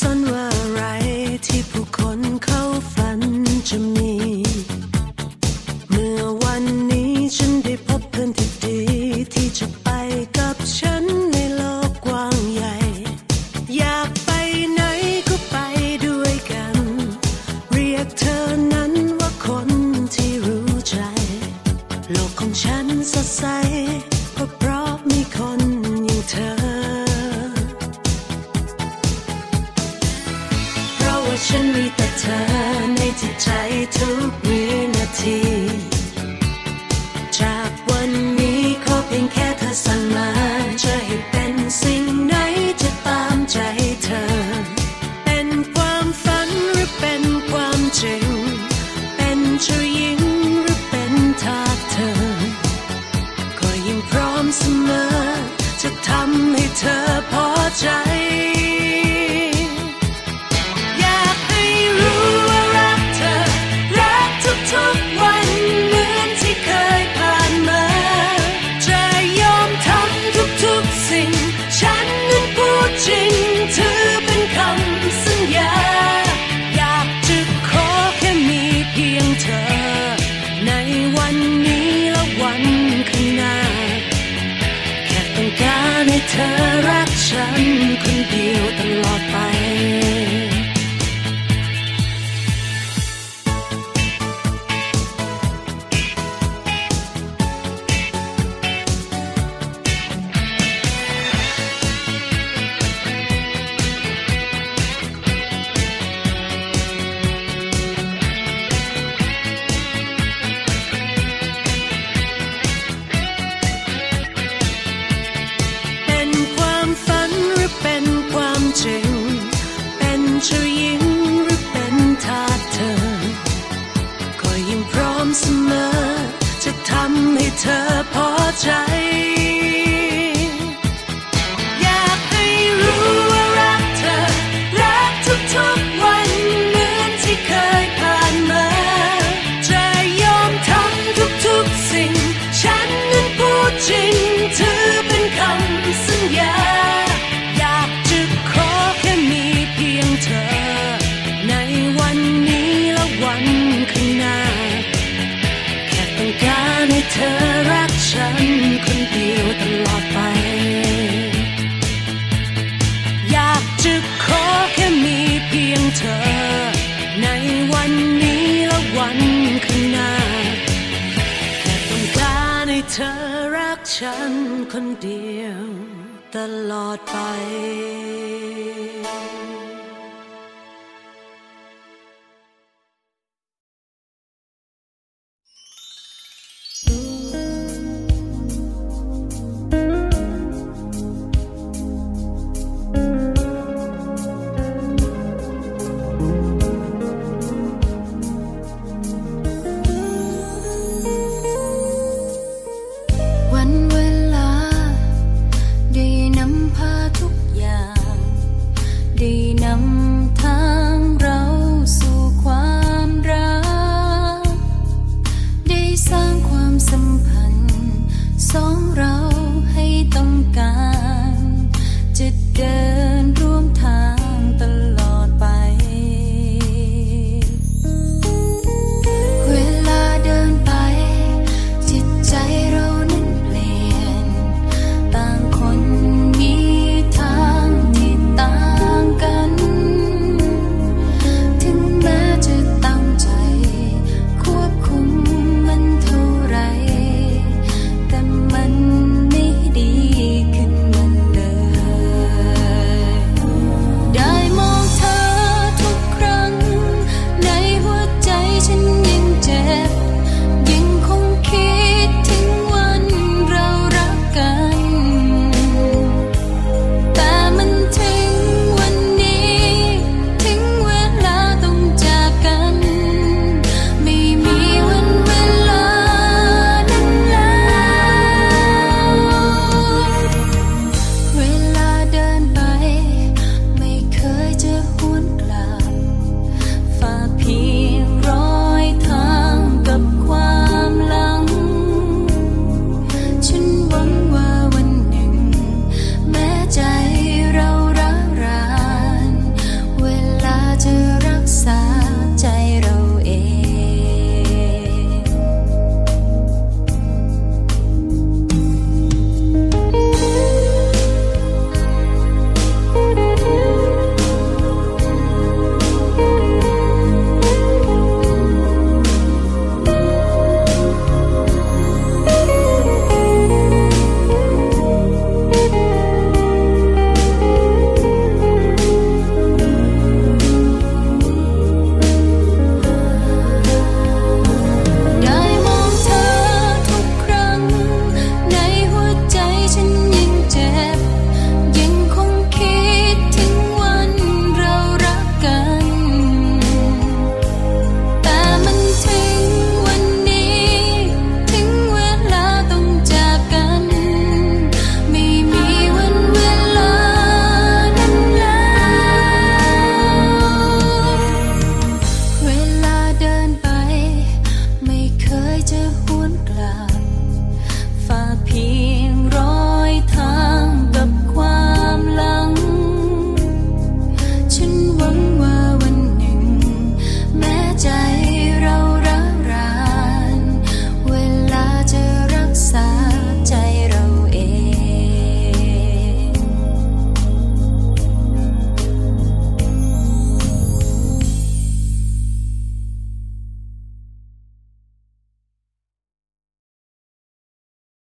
สนว่าอะไรที่ผู้คนเขาฝันจะมี ฉันมีแต่เธอในจิตใจทุกวินาที จากวันนี้ขอเพียงแค่เธอสั่งมาจะให้เป็นสิ่งไหนจะตามใจเธอ เป็นความฝันหรือเป็นความจริง เป็นเจ้าหญิงหรือเป็นทาสเธอ ก็ยังพร้อมเสมอ จะทำให้เธอพอใจ คนเดียวตลอดไป ให้เธอรักฉันคนเดียวตลอดไป อยากจะขอแค่มีเพียงเธอ ในวันนี้และวันข้างหน้าแค่ต้องการให้เธอรักฉันคนเดียวตลอดไป